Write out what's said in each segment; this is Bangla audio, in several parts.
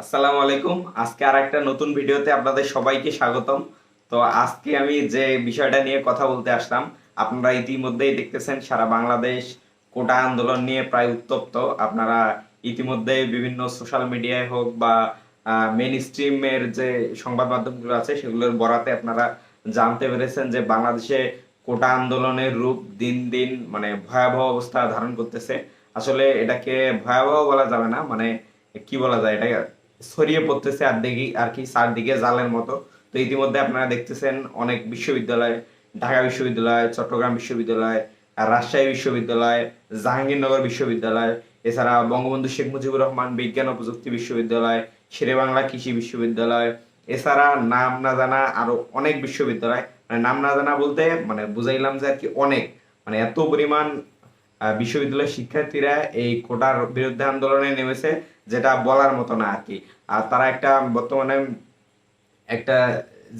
আসসালামু আলাইকুম। আজকে আর একটা নতুন ভিডিওতে আপনাদের সবাইকে স্বাগতম। তো আজকে আমি যে বিষয়টা নিয়ে কথা বলতে আসলাম, আপনারা ইতিমধ্যেই দেখতেছেন সারা বাংলাদেশ কোটা আন্দোলন নিয়ে প্রায় উত্তপ্ত। আপনারা ইতিমধ্যে বিভিন্ন সোশ্যাল মিডিয়ায় হোক বা মেন স্ট্রিমের যে সংবাদ মাধ্যমগুলো আছে, সেগুলোর বরাতে আপনারা জানতে পেরেছেন যে বাংলাদেশে কোটা আন্দোলনের রূপ দিন দিন মানে ভয়াবহ অবস্থা ধারণ করতেছে। আসলে এটাকে ভয়াবহ বলা যাবে না মানে কি বলা যায় এটা ছড়িয়ে পড়তেছে আর দেখি, আর কি চারদিকে জালের মতো। তো ইতিমধ্যে আপনারা দেখতেছেন অনেক বিশ্ববিদ্যালয়, ঢাকা বিশ্ববিদ্যালয়, চট্টগ্রাম বিশ্ববিদ্যালয়, রাজশাহী বিশ্ববিদ্যালয়, জাহাঙ্গীরনগর বিশ্ববিদ্যালয়, এছাড়া বঙ্গবন্ধু শেখ মুজিবুর রহমান বিজ্ঞান ও প্রযুক্তি বিশ্ববিদ্যালয়, শেরেবাংলা কৃষি বিশ্ববিদ্যালয়, এছাড়া নাম না জানা আরও অনেক বিশ্ববিদ্যালয়। মানে নাম না জানা বলতে মানে বুঝাইলাম যে আর কি অনেক। মানে এত পরিমাণ বিশ্ববিদ্যালয়ের শিক্ষার্থীরা এই কোটার বিরুদ্ধে আন্দোলনে নেমেছে। যেটা বলার মতো না আর কি। আর তারা একটা বর্তমানে একটা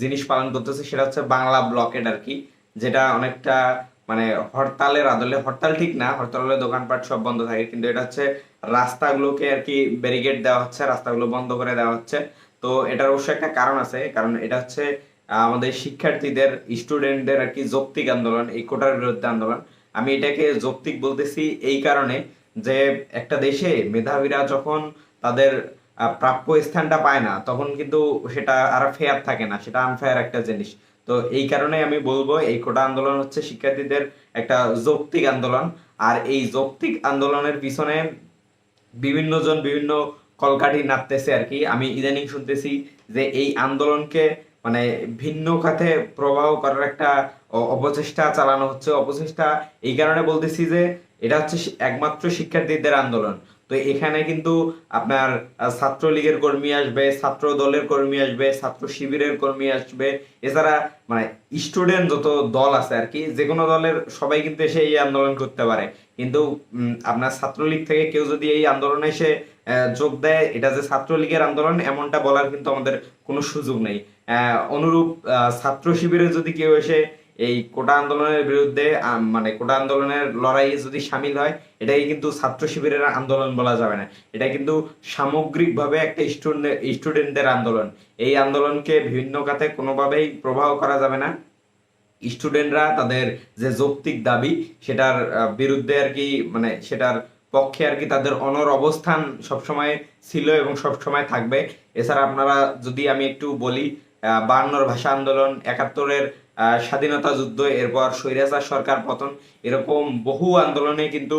জিনিস পালন করতেছে, সেটা হচ্ছে বাংলা ব্লকেড আর কি, যেটা অনেকটা মানে হরতালের আদলে, হরতাল ঠিক না হরতাল দোকানপাট সব বন্ধ থাকে, কিন্তু এটা হচ্ছে রাস্তাগুলোকে আর কি ব্যারিকেড দেওয়া হচ্ছে, রাস্তাগুলো বন্ধ করে দেওয়া হচ্ছে। তো এটার অবশ্যই একটা কারণ আছে, কারণ এটা হচ্ছে আমাদের শিক্ষার্থীদের স্টুডেন্টদের আর কি যৌক্তিক আন্দোলন, এই কোটার বিরুদ্ধে আন্দোলন। আমি এটাকে যৌক্তিক বলতেছি এই কারণে যে একটা দেশে মেধাবীরা যখন তাদের প্রাপ্য স্থানটা পায় না, তখন কিন্তু সেটা আর ফেয়ার থাকে না, সেটা আনফেয়ার একটা জিনিস। তো এই কারণে আমি বলব, এই কোটা আন্দোলন হচ্ছে শিক্ষার্থীদের একটা যৌক্তিক আন্দোলন। আর এই যৌক্তিক আন্দোলনের পিছনে বিভিন্ন জন বিভিন্ন কলকাঠি নাড়তেছে আর কি। আমি ইদানিং শুনতেছি যে এই আন্দোলনকে মানে ভিন্ন খাতে প্রবাহ করার একটা অপচেষ্টা চালানো হচ্ছে। অপচেষ্টা এই কারণে বলতেছি যে, এটা হচ্ছে একমাত্র শিক্ষার্থীদের আন্দোলন। তো এখানে কিন্তু আপনার ছাত্রলীগের কর্মী আসবে ছাত্র দলের কর্মী আসবে, ছাত্র শিবিরের কর্মী আসবে। এছাড়া মানে স্টুডেন্ট যত দল আছে আর কি যে কোনো দলের সবাই কিন্তু এসে এই আন্দোলন করতে পারে। কিন্তু আপনার ছাত্রলীগ থেকে কেউ যদি এই আন্দোলনে এসে যোগ দেয়, এটা যে ছাত্রলীগের আন্দোলন, এমনটা বলার কিন্তু আমাদের কোনো সুযোগ নেই। অনুরূপ ছাত্র শিবিরে যদি কেউ এসে এই কোটা আন্দোলনের বিরুদ্ধে মানে কোটা আন্দোলনের লড়াইয়ে যদি সামিল হয়, এটাকে কিন্তু ছাত্র শিবিরের আন্দোলন বলা যাবে না। এটা কিন্তু সামগ্রিকভাবে একটা স্টুডেন্ট, স্টুডেন্টদের আন্দোলন। এই আন্দোলনকে বিভিন্ন খাতে কোনোভাবেই প্রবাহ করা যাবে না। স্টুডেন্টরা তাদের যে যৌক্তিক দাবি, সেটার বিরুদ্ধে আর কি মানে সেটার পক্ষে আর কি তাদের অনর অবস্থান সবসময় ছিল এবং সবসময় থাকবে। এছাড়া আপনারা যদি আমি একটু বলি বায়ান্নর ভাষা আন্দোলন, একাত্তরের স্বাধীনতা যুদ্ধ, এরপর স্বৈরাচার সরকার পতন, এরকম বহু আন্দোলনে কিন্তু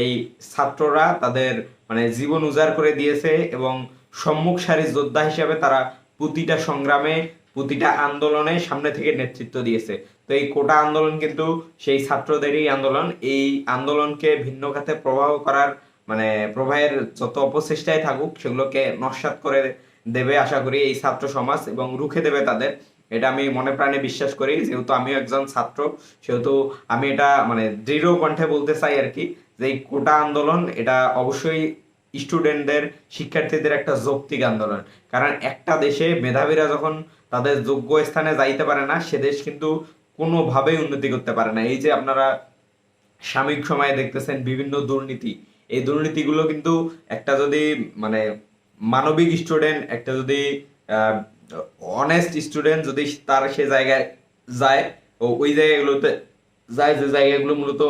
এই ছাত্ররা তাদের মানে জীবন উজাড় করে দিয়েছে এবং সম্মুখ সারির যোদ্ধা হিসেবে তারা প্রতিটা সংগ্রামে, প্রতিটা আন্দোলনে সামনে থেকে নেতৃত্ব দিয়েছে। তো এই কোটা আন্দোলন কিন্তু সেই ছাত্রদেরই আন্দোলন। এই আন্দোলনকে ভিন্ন খাতে প্রবাহ করার মানে প্রবাহের যত অপচেষ্টায় থাকুক, সেগুলোকে নস্যাৎ করে দেবে আশা করি এই ছাত্র সমাজ এবং রুখে দেবে তাদের। এটা আমি মনে প্রাণে বিশ্বাস করি, যেহেতু আমিও একজন ছাত্র, সেহেতু আমি এটা মানে দৃঢ় কণ্ঠে বলতে চাই আর কি, যে এই কোটা আন্দোলন এটা অবশ্যই স্টুডেন্টদের শিক্ষার্থীদের একটা যৌক্তিক আন্দোলন। কারণ একটা দেশে মেধাবীরা যখন তাদের যোগ্য স্থানে যাইতে পারে না, সে দেশ কিন্তু কোনোভাবেই উন্নতি করতে পারে না। এই যে আপনারা সাময়িক সময়ে দেখতেছেন বিভিন্ন দুর্নীতি, এই দুর্নীতিগুলো কিন্তু একটা যদি মানে মানবিক স্টুডেন্ট একটা যদি অনেস্ট স্টুডেন্ট যদি তার সে জায়গায় যায়, ও ওই জায়গাগুলোতে যায়, যে জায়গাগুলো মূলত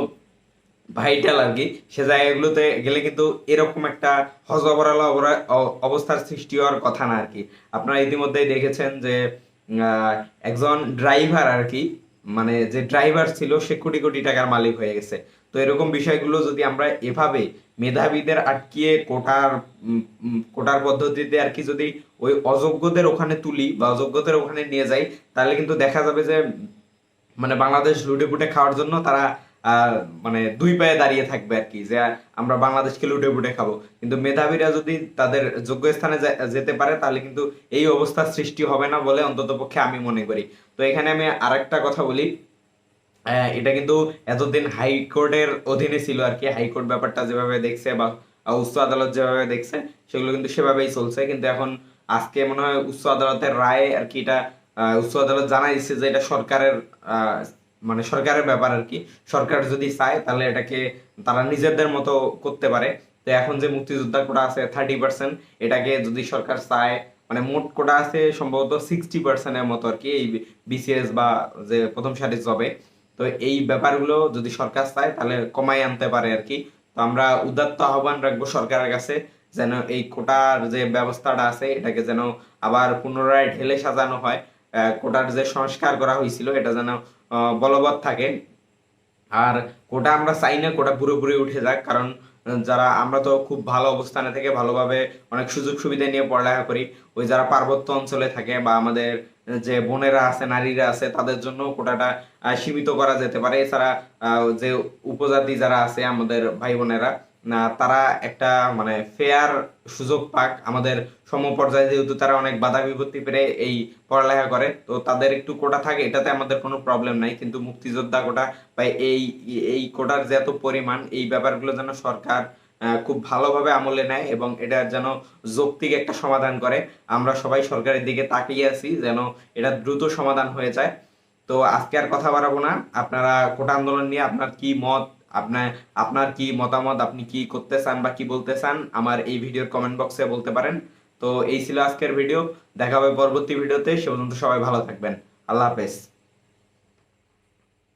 ভাইটাল আর কি সে জায়গাগুলোতে গেলে কিন্তু এরকম একটা হজবরাল অবস্থার সৃষ্টি হওয়ার কথা না আর কি আপনারা ইতিমধ্যেই দেখেছেন যে একজন ড্রাইভার আর কি মানে যে ড্রাইভার ছিল, সে কোটি কোটি টাকার মালিক হয়ে গেছে। তো এরকম বিষয়গুলো যদি আমরা এভাবে মেধাবীদের আটকিয়ে কোটার কোটার পদ্ধতিতে আর কি যদি ওই অযোগ্যদের ওখানে তুলি বা অযোগ্যদের ওখানে নিয়ে যাই, তাহলে কিন্তু দেখা যাবে যে মানে বাংলাদেশ লুটে পুটে খাওয়ার জন্য তারা মানে দুই পায়ে দাঁড়িয়ে থাকবে আর কি, যে আমরা বাংলাদেশকে লুটে পুটে খাব। কিন্তু মেধাবীরা যদি তাদের যোগ্য স্থানে যেতে পারে, তাহলে কিন্তু এই অবস্থার সৃষ্টি হবে না বলে অন্তত পক্ষে আমি মনে করি। তো এখানে আমি আরেকটা কথা বলি এটা কিন্তু এতদিন হাইকোর্টের অধীনে ছিল আর কি। হাইকোর্ট ব্যাপারটা যেভাবে দেখছে বা উচ্চ আদালত যেভাবে দেখছে, সেগুলো কিন্তু সেভাবেই চলছে। কিন্তু এখন আজকে মনে হয় উচ্চ আদালতের রায় আর কি এটা উচ্চ আদালত জানাই দিচ্ছে যে এটা সরকারের মানে সরকারের ব্যাপার আর কি। সরকার যদি চায় তাহলে এটাকে তারা নিজেদের মতো করতে পারে। তো এখন যে মুক্তিযোদ্ধা কোটা আছে থার্টি পার্সেন্ট এটাকে যদি সরকার চায় মানে মোট কোটা আছে সম্ভবত সিক্সটি পার্সেন্টের মতো আর কি এই বিসিএস বা যে প্রথম সারির জবে তো এই ব্যাপারগুলো যদি সরকার চায়, তাহলে কমাই আনতে পারে আর কি। তো আমরা উদাত্ত আহ্বান রাখব সরকারের কাছে, যেন এই কোটার যে ব্যবস্থাটা আছে, এটাকে যেন আবার পুনরায় ঢেলে সাজানো হয়। কোটার যে সংস্কার করা হয়েছিল, এটা যেন বলবৎ থাকে। আর কোটা আমরা চাই না, কোটা পুরোপুরি উঠে যাক, কারণ যারা, আমরা তো খুব ভালো অবস্থানে থেকে ভালোভাবে অনেক সুযোগ সুবিধা নিয়ে পড়ালেখা করি। ওই যারা পার্বত্য অঞ্চলে থাকে বা আমাদের যে বোনেরা আছে, নারীরা আছে, তাদের জন্য কোটাটা সীমিত করা যেতে পারে। এছাড়া যে উপজাতি যারা আছে আমাদের ভাই বোনেরা তারা একটা মানে ফেয়ার সুযোগ পাক। আমাদের সমপর্যায়ে যেহেতু তারা অনেক বাধা বিপত্তি পেরে এই পড়ালেখা করে, তো তাদের একটু কোটা থাকে, এটাতে আমাদের কোনো প্রবলেম নাই। কিন্তু মুক্তিযোদ্ধা কোটা বা এই এই কোটার যে এত পরিমাণ, এই ব্যাপারগুলো যেন সরকার খুব ভালোভাবে আমলে নেয় এবং এটার যেন যৌক্তিক একটা সমাধান করে। আমরা সবাই সরকারের দিকে তাকিয়ে আছি যেন এটা দ্রুত সমাধান হয়ে যায়। তো আজকে আর কথা বাড়াবো না। আপনারা কোটা আন্দোলন নিয়ে আপনার কি মত, আপনার আপনার কি মতামত, আপনি কি করতে চান বা কি বলতে চান, আমার এই ভিডিওর কমেন্ট বক্সে বলতে পারেন। তো এই ছিল আজকের ভিডিও দেখা হবে পরবর্তী ভিডিওতে সে পর্যন্ত সবাই ভালো থাকবেন। আল্লাহ হাফেজ।